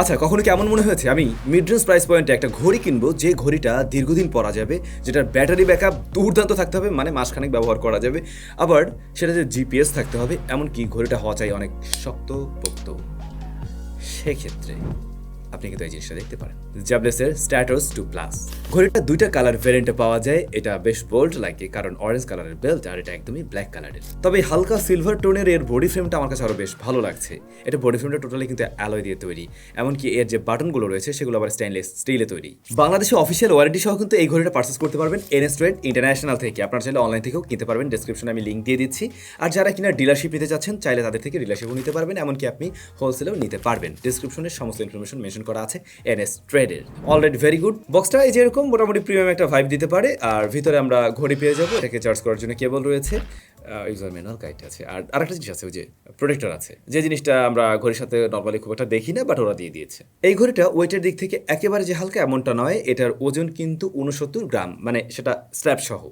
আচ্ছা কখনো কেমন মনে হয়েছে? আমি মিড রেঞ্জ প্রাইস পয়েন্টে একটা ঘড়ি কিনবো, যে ঘড়িটা দীর্ঘদিন পরা যাবে, যেটার ব্যাটারি ব্যাকআপ দুর্দান্ত থাকতে হবে মানে মাসখানেক ব্যবহার করা যাবে, আবার সেটা যে জিপিএস থাকতে হবে, এমনকি ঘড়িটা হওয়া চাই অনেক শক্ত পোক্ত সেক্ষেত্রে আপনি কিন্তু এই জিনিসটা দেখতে পারেন। জাবলেসের স্ট্যাটাস টু প্লাস ঘড়িটা দুইটা কালার ভেরিয়েন্টে পাওয়া যায়। এটা বেশ বোল্ড লাগে কারণ অরেঞ্জ কালারের বেল্ট আর এটা একদমই ব্ল্যাক কালারের তবে হালকা সিলভার টোনের এর বডি ফ্রেমটা আমার কাছে আরও বেশ ভালো লাগছে। এটা বডি ফ্রেমটা টোটালি কিন্তু অ্যালয় দিয়ে তৈরি। এমনকি এর যে বাটনগুলো রয়েছে, সেগুলো আবার স্টেনলেস স্টিলে তৈরি। বাংলাদেশে অফিসিয়াল ওয়ারেন্টি সহ কিন্তু এই ঘড়িটা পার্চেস করতে পারবেন এনএস ট্রেড ইন্টারন্যাশনাল থেকে। আপনার চাইলে অনলাইন থেকেও কিনতে পারবেন। ডেসক্রিপশনে আমি লিঙ্ক দিয়ে দিচ্ছি। আর যারা কিনা ডিলারশিপ নিতে চাচ্ছেন, চাইলে তাদের থেকে ডিলারশিপও নিতে পারবেন। এমনকি আপনি হোলসেলেও নিতে পারবেন। ডেসক্রিপশনে সমস্ত ইনফরমেশন মেনশন করা আছে এনএস ট্রেডের অলরেডি ভেরি গুড বক্সটা এই যেরকম মোটামুটি প্রিমিয়াম একটা ভাইব দিতে পারে, আর ভিতরে আমরা ঘড়ি পেয়ে যাব, এটাকে চার্জ করার জন্য কেবল রয়েছে। ইউজার ম্যানুয়াল গাইড আছে। আর আরেকটা জিনিস আছে, ওই যে প্রোটেক্টর আছে। যে জিনিসটা আমরা ঘড়ির সাথে নর্মালি খুব একটা দেখি না বাট ওরা দিয়ে দিয়েছে। এই ঘড়িটা ওয়েটের দিক থেকে একেবারে যে হালকা এমনটা নয়, এটার ওজন কিন্তু উনসত্তর গ্রাম মানে সেটা স্ল্যাব সহ।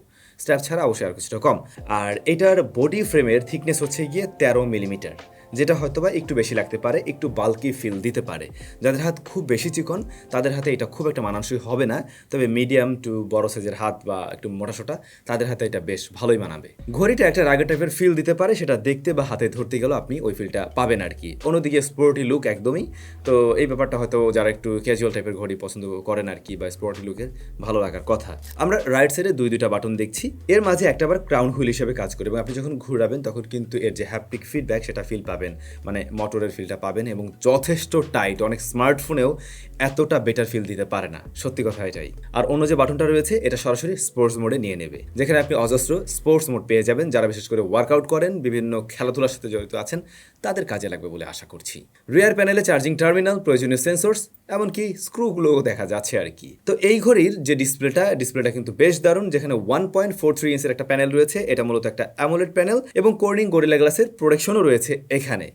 স্ট্র্যাপ ছাড়া অবশ্যই আর কিছুটা কম। আর এটার বডি ফ্রেমের থিকনেস হচ্ছে গিয়ে তেরো মিলিমিটার যেটা হয়তোবা একটু বেশি লাগতে পারে, একটু বাল্কি ফিল দিতে পারে। যাদের হাত খুব বেশি চিকন, তাদের হাতে এটা খুব একটা মানানসই হবে না। তবে মিডিয়াম টু বড় সাইজের হাত বা একটু মোটাসোটা তাদের হাতে এটা বেশ ভালোই মানাবে। ঘড়িটা একটা রাগা টাইপের ফিল দিতে পারে, সেটা দেখতে বা হাতে ধরতে গেলেও আপনি ওই ফিলটা পাবেন আর কি। অন্যদিকে স্পোর্টি লুক একদমই। তো এই ব্যাপারটা হয়তো যারা একটু ক্যাজুয়াল টাইপের ঘড়ি পছন্দ করেন আর কি বা স্পোর্টি লুকের ভালো লাগার কথা। আমরা রাইট সাইডে দুই দুইটা বাটন দেখছি। এর মাঝে একটা আবার ক্রাউন হুইল হিসেবে কাজ করে এবং আপনি যখন ঘুরাবেন, তখন কিন্তু এর যে হ্যাপটিক ফিডব্যাক সেটা ফিল পাবেন। মানে মোটরের ফিলটা পাবেন এবং যথেষ্ট টাইট অনেক স্মার্টফোনেও এতটা বেটার ফিল দিতে পারে না। সত্যি কথা এটাই। আর অন্য যে বাটনটা রয়েছে, এটা সরাসরি স্পোর্টস মোডে নিয়ে নেবে। যেখানে আপনি অজস্র স্পোর্টস মোড পেয়ে যাবেন, যারা বিশেষ করে ওয়ার্কআউট করেন, বিভিন্ন খেলাধুলার সাথে জড়িত আছেন তাদের কাজে লাগবে বলে আশা করছি। রিয়ার প্যানেলে চার্জিং টার্মিনাল, প্রয়োজনীয় সেন্সর্স, এমনকি স্ক্রুগুলোও দেখা যাচ্ছে আর কি। তো এই ঘড়ির যে ডিসপ্লেটা ডিসপ্লেটা কিন্তু বেশ দারুণ, যেখানে ওয়ান পয়েন্ট ফোর থ্রি ইঞ্চের একটা প্যানেল রয়েছে, এটা মূলত একটা অ্যামোলেড প্যানেল, এবং কোর্নিং গোরিলা গ্লাসের প্রোডাকশনও রয়েছে এখানে।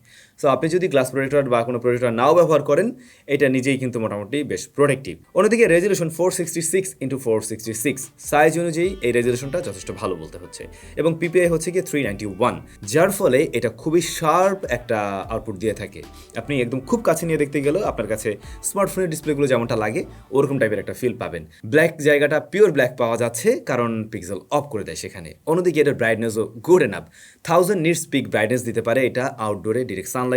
সো আপনি যদি গ্লাস প্রোটেক্টর বা কোনো প্রোটেক্টর নাও ব্যবহার করেন, এটা নিজেই কিন্তু মোটামুটি বেশ প্রোটেক্টিভ অন্যদিকে resolution four sixty six into four sixty six size অনুযায়ী এই রেজলিউশনটা যথেষ্ট ভালো বলতে হচ্ছে। এবং পিপিআই হচ্ছে গিয়ে থ্রি নাইনটি ওয়ান যার ফলে এটা খুবই শার্প একটা আউটপুট দিয়ে থাকে। আপনি একদম খুব কাছে নিয়ে দেখতে গেলেও আপনার কাছে স্মার্টফোনের ডিসপ্লেগুলো যেমনটা লাগে, ওরকম টাইপের একটা ফিল পাবেন। ব্ল্যাক জায়গাটা পিওর ব্ল্যাক পাওয়া যাচ্ছে, কারণ পিক্সেল অফ করে দেয় সেখানে। অন্যদিকে এটার ব্রাইটনেসও good enough thousand nits peak brightness দিতে পারে এটা আউটডোরে ডিরেক্ট সানলাইটে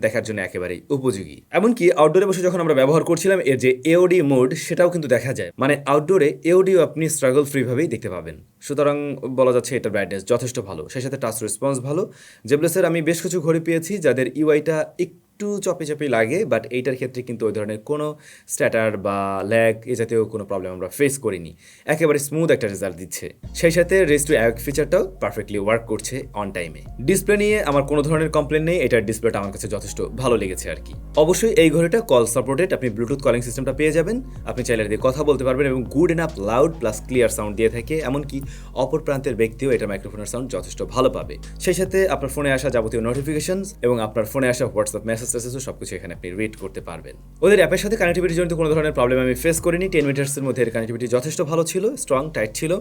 দেখার জন্য একেবারেই উপযোগী। এমনকি আউটডোরে বসে যখন আমরা ব্যবহার করছিলাম, এর যে এওডি মোড সেটাও কিন্তু দেখা যায়। মানে আউটডোরে এওডিও আপনি স্ট্রাগল ফ্রিভাবেই দেখতে পাবেন। সুতরাং বলা যাচ্ছে এটা ব্রাইটনেস যথেষ্ট ভালো। সেই সাথে টাচ রেসপন্স ভালো। জেবলেসের আমি বেশ কিছু ঘড়ি পেয়েছি, যাদের ইউআইটা একটু চপে চপে লাগে বাট এইটার ক্ষেত্রে কিন্তু ওই ধরনের কোনো স্ট্যাটার বা ল্যাগ এ জাতীয় কোনো প্রবলেম আমরা ফেস করিনি। একেবারে স্মুথ একটা রেজাল্ট দিচ্ছে। সেই সাথে রেস টু অ্যাক ফিচারটাও পারফেক্টলি ওয়ার্ক করছে অন টাইমে ডিসপ্লে নিয়ে আমার কোনো ধরনের কমপ্লেন নেই, এটার ডিসপ্লেটা আমার কাছে যথেষ্ট ভালো লেগেছে আর কি অবশ্যই এই ঘড়িটা কল সাপোর্টেড আপনি ব্লুটুথ কলিং সিস্টেমটা পেয়ে যাবেন। আপনি চাইলে দিয়ে কথা বলতে পারবেন এবং good enough loud plus clear sound দিয়ে থাকে, এমনকি অপর প্রান্তের ব্যক্তিও এটা মাইক্রোফোনের সাউন্ড যথেষ্ট ভালো পাবে। সেই সাথে আপনার ফোনে আসা যাবতীয় নোটিফিকেশন এবং আপনার ফোনে আসা হোয়াটসঅ্যাপ মেসেজ টেসেজও সবকিছু এখানে আপনি রিড করতে পারবেন। ওদের অ্যাপের সাথে কানেক্টিভিটি জনিত কোনো ধরনের প্রবলেম আমি ফেস করিনি। টেন মিটার্সের মধ্যে এর কানেক্টিভিটি যথেষ্ট ভালো ছিল স্ট্রং টাইট ছিল।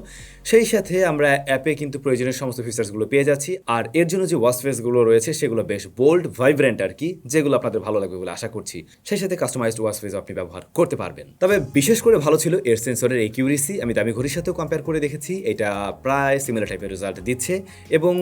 সেই সাথে আমরা অ্যাপে কিন্তু প্রয়োজনীয় সমস্ত ফিচার্সগুলো পেয়ে যাচ্ছি। আর এর জন্য যে ওয়াশ ফেসগুলো রয়েছে, সেগুলো বেশ বোল্ড ভাইব্রেন্ট আর কি, যেগুলো আপনাদের ভালো লাগবে বলে আশা করছি। সেই সাথে কাস্টমাইজড ওয়াশ ফেস আপনি ব্যবহার করতে পারবেন। তবে বিশেষ করে ভালো ছিল এর সেন্সরের একিউরেসি আমি দামি ঘড়ির সাথেও কম্পেয়ার করে দেখেছি। এটা প্রায় সিমিলার টাইপের রেজাল্ট দিচ্ছে। এবং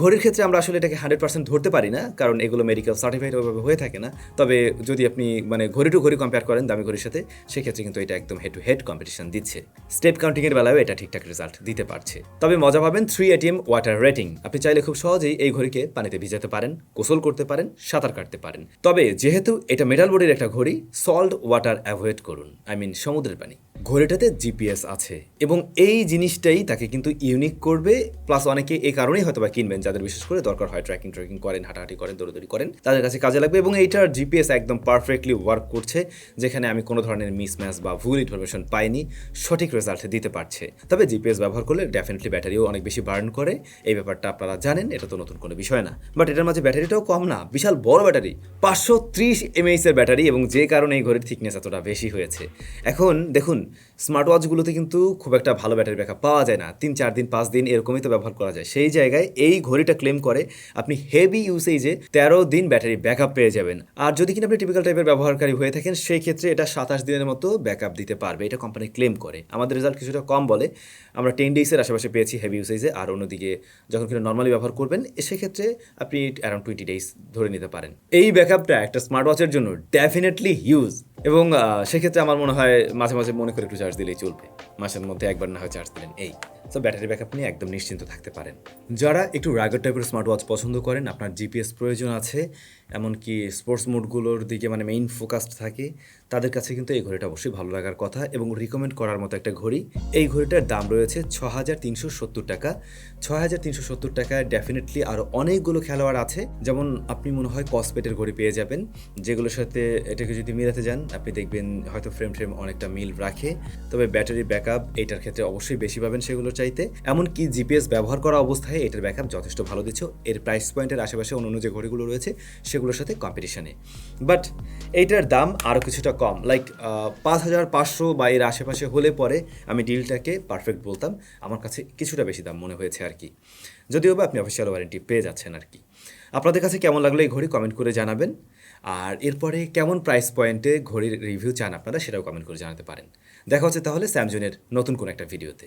ঘড়ির ক্ষেত্রে আমরা আসলে এটাকে হান্ড্রেড পার্সেন্ট ধরতে পারি না। কারণ এগুলো মেডিকেল সার্টিফাইড ওইভাবে হয়ে থাকে না। তবে যদি আপনি মানে ঘড়ি টু ঘড়ি কম্পেয়ার করেন দামি ঘড়ির সাথে, সেক্ষেত্রে কিন্তু এটা একদম হেড টু হেড কম্পিটিশন দিচ্ছে। স্টেপ কাউন্টিং এর বেলায়ও এটা ঠিকঠাক রেজাল্ট দিতে পারছে। তবে মজা পাবেন থ্রি এটিএম ওয়াটার রেটিং আপনি চাইলে খুব সহজেই এই ঘড়িকে পানিতে ভিজাতে পারেন, গোসল করতে পারেন, সাঁতার কাটতে পারেন। তবে যেহেতু এটা মেটাল বডির একটা ঘড়ি সল্ট ওয়াটার অ্যাভয়েড করুন। আই মিন সমুদ্রের পানি। ঘড়িটাতে জিপিএস আছে এবং এই জিনিসটাই তাকে কিন্তু ইউনিক করবে প্লাস অনেকে এই কারণেই হয়তো বা কিনবেন, যাদের বিশেষ করে দরকার হয় ট্র্যাকিং ট্র্যাকিং করেন, হাঁটাহাঁটি করেন, দৌড়দৌড়ি করেন, তাদের কাছে কাজে লাগবে এবং এইটার জিপিএস একদম পারফেক্টলি ওয়ার্ক করছে, যেখানে আমি কোনো ধরনের মিসম্যাচ বা ভুল ইনফরমেশন পাইনি, সঠিক রেজাল্ট দিতে পারছে। তবে জিপিএস ব্যবহার করলে ডেফিনেটলি ব্যাটারিও অনেক বেশি বার্ন করে, এই ব্যাপারটা আপনারা জানেন, এটা তো নতুন কোনো বিষয় না। বাট এটার মাঝে ব্যাটারিটাও কম না, বিশাল বড় ব্যাটারি, পাঁচশো ত্রিশ এমএইচ এর ব্যাটারি এবং যে কারণে এই ঘড়ির থিকনেস এতটা বেশি হয়েছে। এখন দেখুন স্মার্ট ওয়াচগুলোতে কিন্তু খুব একটা ভালো ব্যাটারি ব্যাকআপ পাওয়া যায় না। তিন, চার দিন, পাঁচ দিন এরকমই তো ব্যবহার করা যায়। সেই জায়গায় এই ঘড়িটা ক্লেম করে আপনি হেভি ইউসেজে তেরো দিন ব্যাটারি ব্যাকআপ পেয়ে যাবেন। আর যদি কিনা আপনি টিপিক্যাল টাইপের ব্যবহারকারী হয়ে থাকেন, সেই ক্ষেত্রে এটা সাতাশ দিনের মতো ব্যাকআপ দিতে পারবে। এটা কোম্পানি ক্লেম করে। আমাদের রেজাল্ট কিছুটা কম বলে। আমরা টেন ডেইসের আশেপাশে পেয়েছি হেভি ইউসেজে আর অন্যদিকে যখন কিনা নর্মালি ব্যবহার করবেন, সেক্ষেত্রে আপনি অ্যারাউন্ড টোয়েন্টি ডেইস ধরে নিতে পারেন। এই ব্যাকআপটা একটা স্মার্ট ওয়াচের জন্য ডেফিনেটলি হিউজ এবং সেক্ষেত্রে আমার মনে হয় মাঝে মাঝে মনে করে একটু চার্জ দিলেই চলবে। মাসের মধ্যে একবার না হয় চার্জ দিলেন। এই। তো ব্যাটারি ব্যাকআপ নিয়ে একদম নিশ্চিন্ত থাকতে পারেন। যারা একটু রাইগার টাইপের স্মার্ট ওয়াচ পছন্দ করেন, আপনার জিপিএস প্রয়োজন আছে, এমনকি স্পোর্টস মোডগুলোর দিকে মানে মেইন ফোকাসড থাকে, তাদের কাছে কিন্তু এই ঘড়িটা অবশ্যই ভালো লাগার কথা এবং রিকমেন্ড করার মতো একটা ঘড়ি। এই ঘড়িটার দাম রয়েছে ছ হাজার তিনশো সত্তর টাকা। ছ হাজার তিনশো সত্তর টাকায় ডেফিনেটলি আরও অনেকগুলো খেলোয়াড় আছে। যেমন আপনি মনে হয় কসপেটের ঘড়ি পেয়ে যাবেন, যেগুলোর সাথে এটাকে যদি মিলাতে যান, আপনি দেখবেন হয়তো ফ্রেম ফ্রেম অনেকটা মিল রাখে। তবে ব্যাটারি ব্যাকআপ এটার ক্ষেত্রে অবশ্যই বেশি পাবেন সেগুলো চাইতে, এমনকি জিপিএস ব্যবহার করা অবস্থায় এটার ব্যাকআপ যথেষ্ট ভালো দিচ্ছে এর প্রাইস পয়েন্টের আশেপাশে অন্য যে ঘড়িগুলো রয়েছে, সেগুলোর সাথে কম্পিটিশনে বাট এইটার দাম আরও কিছুটা কম। লাইক পাঁচ হাজার পাঁচশো বা এর আশেপাশে হলে পরে আমি ডিলটাকে পারফেক্ট বলতাম। আমার কাছে কিছুটা বেশি দাম মনে হয়েছে আর কি। যদিও বা আপনি অফিসিয়াল ওয়ারেন্টি পেয়ে যাচ্ছেন আর কি। আপনাদের কাছে কেমন লাগল এই ঘড়ি কমেন্ট করে জানাবেন। আর এরপরে কেমন প্রাইস পয়েন্টে ঘড়ির রিভিউ চান আপনারা, সেটাও কমেন্ট করে জানাতে পারেন। দেখা হচ্ছে তাহলে স্যামসংয়ের নতুন কোনো একটা ভিডিওতে